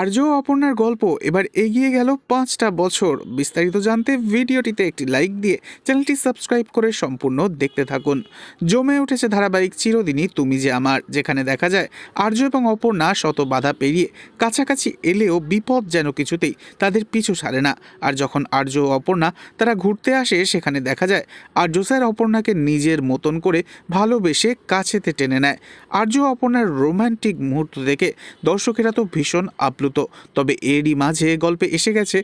আর্য অপর্ণার গল্প এবার এগিয়ে গেল পাঁচটা বছর। বিস্তারিত জানতে ভিডিওটিতে একটি লাইক দিয়ে চ্যানেলটি সাবস্ক্রাইব করে সম্পূর্ণ দেখতে থাকুন। জমে উঠেছে ধারাবাহিক চিরদিনই তুমি যে আমার, যেখানে দেখা যায় আর্য এবং অপর্ণা শত বাধা পেরিয়ে কাছাকাছি এলেও বিপদ যেন কিছুতেই তাদের পিছু সারে না। আর যখন আর্য ও অপর্ণা তারা ঘুরতে আসে, সেখানে দেখা যায় আর্য স্যার অপর্ণাকে নিজের মতন করে ভালোবেসে কাছেতে টেনে নেয়। আর্য অপর্ণার রোমান্টিক মুহূর্ত দেখে দর্শকেরা তো ভীষণ আপ্লুত তবে এরই মাঝে গল্পে এসে গেছে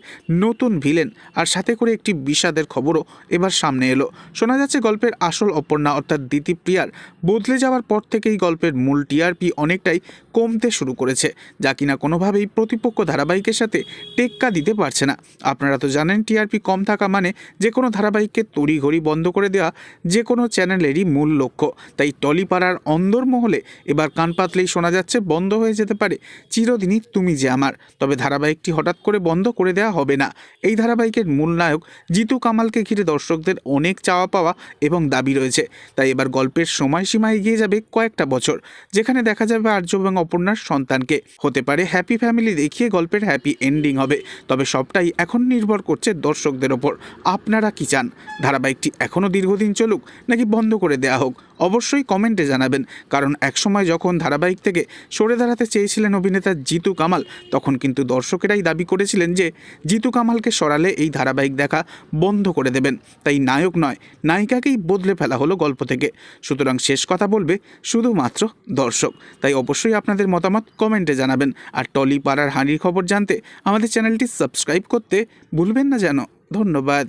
নতুন ভিলেন আর সাথে করে একটি বিষাদের খবরও এবার সামনে এলো। শোনা যাচ্ছে গল্পের আসল অপর্ণা অর্থাৎ দ্বিতীপ্রিয়ার বদলে যাওয়ার পর থেকেই গল্পের মূল টিআরপি অনেকটাই কমতে শুরু করেছে, যা কিনা কোনোভাবেই প্রতিপক্ষ ধারাবাহিকের সাথে টেক্কা দিতে পারছে না। আপনারা তো জানেন টিআরপি কম থাকা মানে যে কোনো ধারাবাহিককে তড়িঘড়ি বন্ধ করে দেওয়া যে কোনো চ্যানেলেরই মূল লক্ষ্য। তাই টলিপাড়ার অন্দরমহলে এবার কান পাতলেই শোনা যাচ্ছে বন্ধ হয়ে যেতে পারে চিরদিনই তুমি যে আমার। তবে ধারাবাহিকটি হঠাৎ করে বন্ধ করে দেওয়া হবে না। এই ধারাবাহিকের মূল নায়ক জিতু কামালকে ঘিরে দর্শকদের অনেক চাওয়া পাওয়া এবং দাবি রয়েছে। তাই এবার গল্পের সময়সীমা এগিয়ে যাবে কয়েকটা বছর, যেখানে দেখা যাবে আর্য এবং অপর্ণার সন্তানকে। হতে পারে হ্যাপি ফ্যামিলি দেখিয়ে গল্পের হ্যাপি এন্ডিং হবে, তবে সবটাই এখন নির্ভর করছে দর্শকদের ওপর। আপনারা কি চান? ধারাবাহিকটি এখনও দীর্ঘদিন চলুক, নাকি বন্ধ করে দেওয়া হোক? অবশ্যই কমেন্টে জানাবেন। কারণ একসময় যখন ধারাবাহিক থেকে সরে দাঁড়াতে চেয়েছিলেন অভিনেতা জিতু কামাল, তখন কিন্তু দর্শকেরাই দাবি করেছিলেন যে, জিতু কামালকে সরালে এই ধারাবাহিক দেখা বন্ধ করে দেবেন। তাই নায়ক নয়, নায়িকাকেই বদলে ফেলা হলো গল্প থেকে। সুতরাং শেষ কথা বলবে শুধুমাত্র দর্শক। তাই অবশ্যই আপনাদের মতামত কমেন্টে জানাবেন। আর টলি পাড়ার হানির খবর জানতে আমাদের চ্যানেলটি সাবস্ক্রাইব করতে ভুলবেন না যেন। ধন্যবাদ।